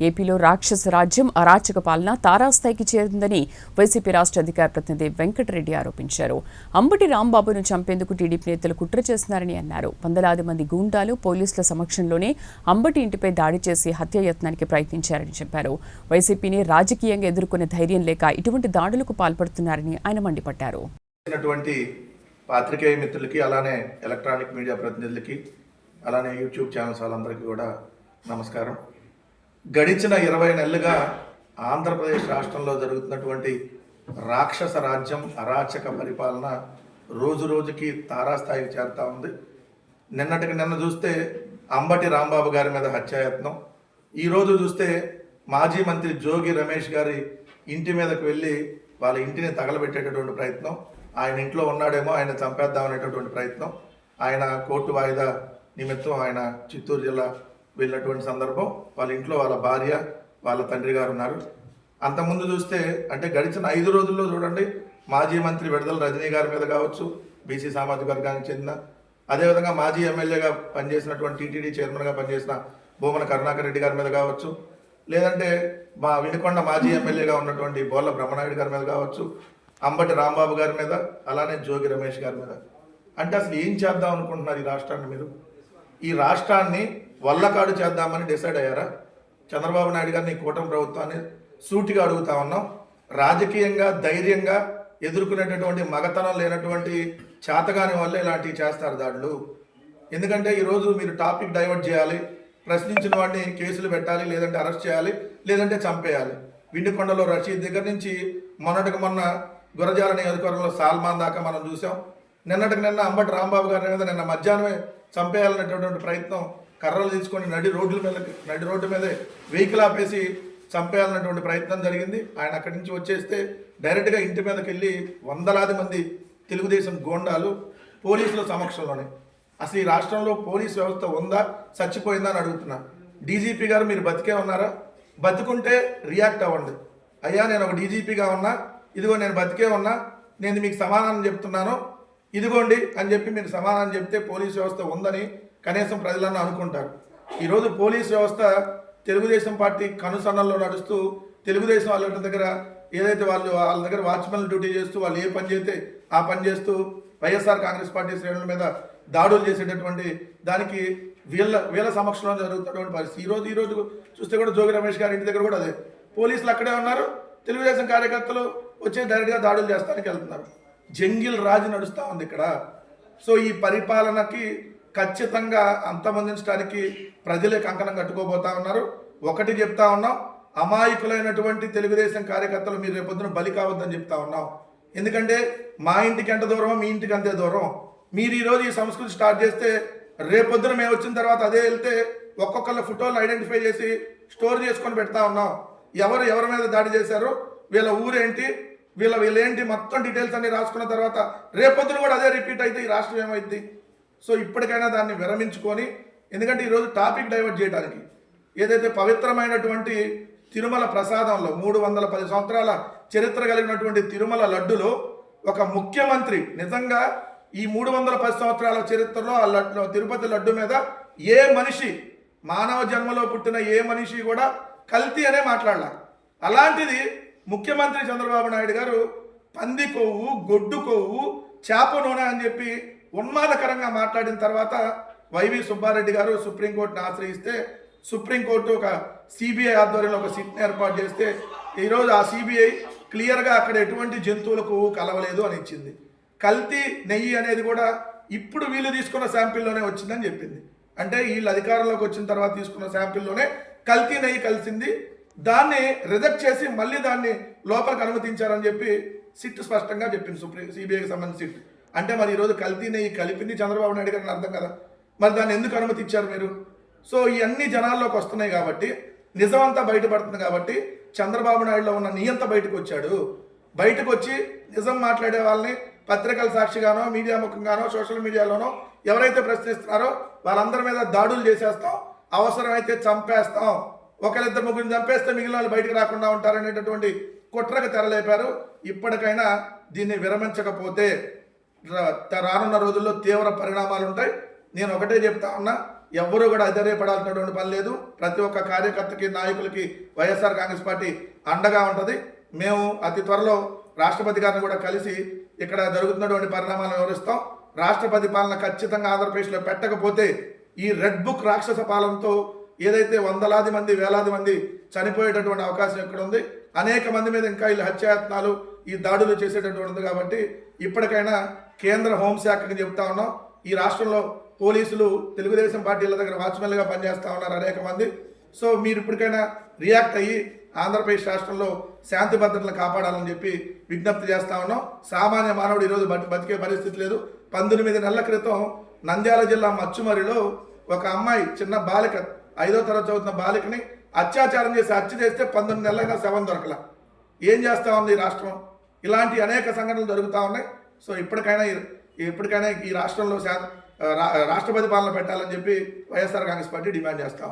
ఏపీలో రాక్షస రాజ్యం అరాచక పాలన తారాస్థాయికి చేరిందని వైసీపీ రాష్ట్ర అధికార ప్రతినిధి వెంకటరెడ్డి ఆరోపించారు. అంబటి రాంబాబును చంపేందుకు టీడీపీ నేతలు కుట్ర చేస్తున్నారని అన్నారు. వందలాది మంది గూండాలు పోలీసుల సమక్షంలోనే అంబటి ఇంటిపై దాడి చేసి హత్యాయత్నానికి ప్రయత్నించారని చెప్పారు. వైసీపీని రాజకీయంగా ఎదుర్కొనే ధైర్యం లేక ఇటువంటి దాడులకు పాల్పడుతున్నారని ఆయన మండిపడ్డారు. పాత్రికేయ మిత్రులకి అలానే ఎలక్ట్రానిక్ మీడియా ప్రతినిధులకి అలానే యూట్యూబ్ ఛానల్స్ వాళ్ళందరికీ కూడా నమస్కారం. గడిచిన ఇరవై నెలలుగా ఆంధ్రప్రదేశ్ రాష్ట్రంలో జరుగుతున్నటువంటి రాక్షస రాజ్యం అరాచక పరిపాలన రోజు రోజుకి తారాస్థాయికి చేరుతా ఉంది. నిన్నటికి నిన్న చూస్తే అంబటి రాంబాబు గారి మీద హత్యాయత్నం. ఈరోజు చూస్తే మాజీ మంత్రి జోగి రమేష్ గారి ఇంటి మీదకు వెళ్ళి వాళ్ళ ఇంటిని తగలబెట్టేటటువంటి ప్రయత్నం. ఆయన ఇంట్లో ఉన్నాడేమో ఆయన చంపేద్దాం అనేటటువంటి ప్రయత్నం. ఆయన కోర్టు వాయిదా నిమిత్తం ఆయన చిత్తూరు జిల్లా వెళ్ళినటువంటి సందర్భం వాళ్ళ ఇంట్లో వాళ్ళ భార్య వాళ్ళ తండ్రి గారు ఉన్నారు. అంతకుముందు చూస్తే అంటే గడిచిన ఐదు రోజుల్లో చూడండి మాజీ మంత్రి విడుదల రజనీ గారి మీద కావచ్చు బీసీ సామాజిక వర్గానికి చెందిన అదేవిధంగా మాజీ ఎమ్మెల్యేగా పనిచేసినటువంటి టీటీడీ చైర్మన్గా పనిచేసిన భూమన కరుణాకర్ రెడ్డి గారి మీద కావచ్చు లేదంటే మా వినుకొండ మాజీ ఎమ్మెల్యేగా ఉన్నటువంటి బోర్ల బ్రహ్మనాయుడు గారి మీద కావచ్చు అంబటి రాంబాబు గారి మీద అలానే జోగి రమేష్ గారి మీద. అంటే అసలు ఏం చేద్దాం అనుకుంటున్నారు ఈ రాష్ట్రాన్ని మీరు? ఈ రాష్ట్రాన్ని వల్లకాడు చేద్దామని డిసైడ్ అయ్యారా? చంద్రబాబు నాయుడు గారిని కూటమి ప్రభుత్వాన్ని సూటిగా అడుగుతా ఉన్నాం. రాజకీయంగా ధైర్యంగా ఎదుర్కొనేటటువంటి మగతనం లేనటువంటి చేతగాని వల్ల ఇలాంటివి చేస్తారు దాడులు. ఎందుకంటే ఈరోజు మీరు టాపిక్ డైవర్ట్ చేయాలి ప్రశ్నించిన వాడిని కేసులు పెట్టాలి లేదంటే అరెస్ట్ చేయాలి లేదంటే చంపేయాలి. విండికొండలో రషీద్ దగ్గర నుంచి మొన్నటికి మొన్న గురజాల నియోజకవర్గంలో సాల్మాన్ దాకా మనం చూసాం. నిన్నటికి నిన్న అంబటి రాంబాబు గారి మీద నిన్న మధ్యాహ్నమే చంపేయాలనేటటువంటి ప్రయత్నం కర్రలు తీసుకొని నడి రోడ్ల మీద నడి రోడ్డు మీద వెహికల్ ఆపేసి చంపేయాలన్నటువంటి ప్రయత్నం జరిగింది. ఆయన అక్కడి నుంచి వచ్చేస్తే డైరెక్ట్గా ఇంటి మీదకి వెళ్ళి వందలాది మంది తెలుగుదేశం గోండాలు పోలీసుల సమక్షంలోనే. అసలు ఈ రాష్ట్రంలో పోలీస్ వ్యవస్థ ఉందా చచ్చిపోయిందా అని అడుగుతున్నా. డీజీపీ గారు మీరు బతికే ఉన్నారా? బతుకుంటే రియాక్ట్ అవ్వండి. అయ్యా నేను ఒక డీజీపీగా ఉన్నా ఇదిగో నేను బతికే ఉన్నా నేను మీకు సమాధానం చెప్తున్నాను. ఇదిగోండి అని చెప్పి మీరు సమాధానం చెప్తే పోలీస్ వ్యవస్థ ఉందని కనీసం ప్రజలను అనుకుంటారు. ఈరోజు పోలీస్ వ్యవస్థ తెలుగుదేశం పార్టీ కనుసన్నల్లో నడుస్తూ తెలుగుదేశం వాళ్ళ దగ్గర ఏదైతే వాళ్ళు వాళ్ళ దగ్గర వాచ్మెన్ డ్యూటీ చేస్తూ వాళ్ళు ఏ పని చేస్తే ఆ పని చేస్తూ వైఎస్ఆర్ కాంగ్రెస్ పార్టీ శ్రేణుల మీద దాడులు చేసేటటువంటి దానికి వీళ్ళ వీళ్ళ సమక్షంలో జరుగుతున్నటువంటి పరిస్థితి. ఈ రోజు చూస్తే కూడా జోగి రమేష్ గారి ఇంటి దగ్గర కూడా అదే. పోలీసులు అక్కడే ఉన్నారు తెలుగుదేశం కార్యకర్తలు వచ్చి డైరెక్ట్గా దాడులు చేస్తానికి వెళ్తున్నారు. జంగిల్ రాజు నడుస్తూ ఉంది ఇక్కడ. సో ఈ పరిపాలనకి ఖచ్చితంగా అంతమొందించడానికి ప్రజలే కంకణం కట్టుకోబోతా ఉన్నారు. ఒకటి చెప్తా ఉన్నాం అమాయకులైనటువంటి తెలుగుదేశం కార్యకర్తలు మీరు రేపొద్దున బలి కావద్దని చెప్తా ఉన్నాం. ఎందుకంటే మా ఇంటికి ఎంత దూరమో మీ ఇంటికి అంతే దూరం. మీరు ఈరోజు ఈ సంస్కృతి స్టార్ట్ చేస్తే రేపొద్దున మేము వచ్చిన తర్వాత అదే వెళ్తే ఒక్కొక్కళ్ళ ఫోటోలు ఐడెంటిఫై చేసి స్టోర్ చేసుకొని పెడతా ఉన్నాం. ఎవరు ఎవరి మీద దాడి చేశారు వీళ్ళ ఊరేంటి వీళ్ళ వీళ్ళేంటి మొత్తం డీటెయిల్స్ అన్ని రాసుకున్న తర్వాత రేపొద్దున కూడా అదే రిపీట్ అయితే ఈ రాష్ట్రం ఏమైంది సో ఇప్పటికైనా దాన్ని విరమించుకొని ఎందుకంటే ఈరోజు టాపిక్ డైవర్ట్ చేయడానికి ఏదైతే పవిత్రమైనటువంటి తిరుమల ప్రసాదంలో మూడు వందల పది సంవత్సరాల చరిత్ర కలిగినటువంటి తిరుమల లడ్డులో ఒక ముఖ్యమంత్రి నిజంగా ఈ మూడు వందల పది సంవత్సరాల చరిత్రలో ఆ లడ్డు తిరుపతి లడ్డు మీద ఏ మనిషి మానవ జన్మలో పుట్టిన ఏ మనిషి కూడా కల్తీ అనే మాట్లాడాల. అలాంటిది ముఖ్యమంత్రి చంద్రబాబు నాయుడు గారు పంది కొవ్వు గొడ్డు కొవ్వు చేప నూనె అని చెప్పి ఉన్మాదకరంగా మాట్లాడిన తర్వాత వైవి సుబ్బారెడ్డి గారు సుప్రీంకోర్టును ఆశ్రయిస్తే సుప్రీంకోర్టు ఒక సిబిఐ ఆధ్వర్యంలో ఒక సిట్ని ఏర్పాటు చేస్తే ఈరోజు ఆ సిబిఐ క్లియర్గా అక్కడ ఎటువంటి జంతువులకు కలవలేదు అని ఇచ్చింది. కల్తీ నెయ్యి అనేది కూడా ఇప్పుడు వీళ్ళు తీసుకున్న శాంపిల్లోనే వచ్చిందని చెప్పింది. అంటే వీళ్ళు అధికారంలోకి వచ్చిన తర్వాత తీసుకున్న శాంపిల్లోనే కల్తీ నెయ్యి కలిసింది. దాన్ని రిజెక్ట్ చేసి మళ్ళీ దాన్ని లోపలికి అనుమతించారని చెప్పి సిట్ స్పష్టంగా చెప్పింది సుప్రీం సిబిఐకి సంబంధించి సిట్. అంటే మరి ఈరోజు కల్తీని కలిపింది చంద్రబాబు నాయుడు గారిని అర్థం కదా? మరి దాన్ని ఎందుకు అనుమతి ఇచ్చారు మీరు? సో ఇవన్నీ జనాల్లోకి వస్తున్నాయి కాబట్టి నిజమంతా బయటపడుతుంది కాబట్టి చంద్రబాబు నాయుడులో ఉన్న నియంత బయటకు వచ్చాడు. బయటకు వచ్చి నిజం మాట్లాడే వాళ్ళని పత్రికల సాక్షిగానో మీడియా ముఖంగానో సోషల్ మీడియాలోనో ఎవరైతే ప్రశ్నిస్తున్నారో వాళ్ళందరి మీద దాడులు చేసేస్తాం అవసరమైతే చంపేస్తాం. ఒకరిద్దరు ముగ్గురిని చంపేస్తే మిగిలిన వాళ్ళు బయటకు రాకుండా ఉంటారనేటటువంటి కుట్రకు తెరలేపారు. ఇప్పటికైనా దీన్ని విరమించకపోతే రానున్న రోజుల్లో తీవ్ర పరిణామాలు ఉంటాయి. నేను ఒకటే చెప్తా ఉన్నా ఎవ్వరూ కూడా అధైర్యపడాల్సినటువంటి పని లేదు. ప్రతి ఒక్క కార్యకర్తకి నాయకులకి వైఎస్ఆర్ కాంగ్రెస్ పార్టీ అండగా ఉంటుంది. మేము అతి త్వరలో రాష్ట్రపతి గారిని కూడా కలిసి ఇక్కడ జరుగుతున్నటువంటి పరిణామాలను వివరిస్తాం. రాష్ట్రపతి పాలన ఖచ్చితంగా ఆంధ్రప్రదేశ్లో పెట్టకపోతే ఈ రెడ్ బుక్ రాక్షస పాలనతో ఏదైతే వందలాది మంది వేలాది మంది చనిపోయేటటువంటి అవకాశం ఇక్కడ ఉంది. అనేక మంది మీద ఇంకా వీళ్ళు హత్యాయత్నాలు ఈ దాడులు చేసేటటువంటి ఉంది కాబట్టి ఇప్పటికైనా కేంద్ర హోంశాఖకి చెప్తా ఉన్నాం. ఈ రాష్ట్రంలో పోలీసులు తెలుగుదేశం పార్టీల దగ్గర వాచ్మెన్లుగా పనిచేస్తూ ఉన్నారు అనేక మంది. సో మీరు ఇప్పటికైనా రియాక్ట్ అయ్యి ఆంధ్రప్రదేశ్ రాష్ట్రంలో శాంతి భద్రతలు కాపాడాలని చెప్పి విజ్ఞప్తి చేస్తా ఉన్నాం. సామాన్య మానవుడు ఈరోజు బతి బతికే పరిస్థితి లేదు. పంతొమ్మిది నెలల క్రితం నంద్యాల జిల్లా మచ్చుమరిలో ఒక అమ్మాయి చిన్న బాలిక ఐదో తరగతి చదువుతున్న బాలికని అత్యాచారం చేసి హత్య చేస్తే పంతొమ్మిది నెలలుగా శవం దొరకల. ఏం చేస్తా ఉంది ఈ రాష్ట్రం? ఇలాంటి అనేక సంఘటనలు జరుగుతూ ఉన్నాయి. సో ఇప్పటికైనా ఎప్పటికైనా ఇప్పటికైనా ఈ రాష్ట్రంలో శా- రా- రాష్ట్రపతి పాలన పెట్టాలని చెప్పి వైఎస్ఆర్ కాంగ్రెస్ పార్టీ డిమాండ్ చేస్తాం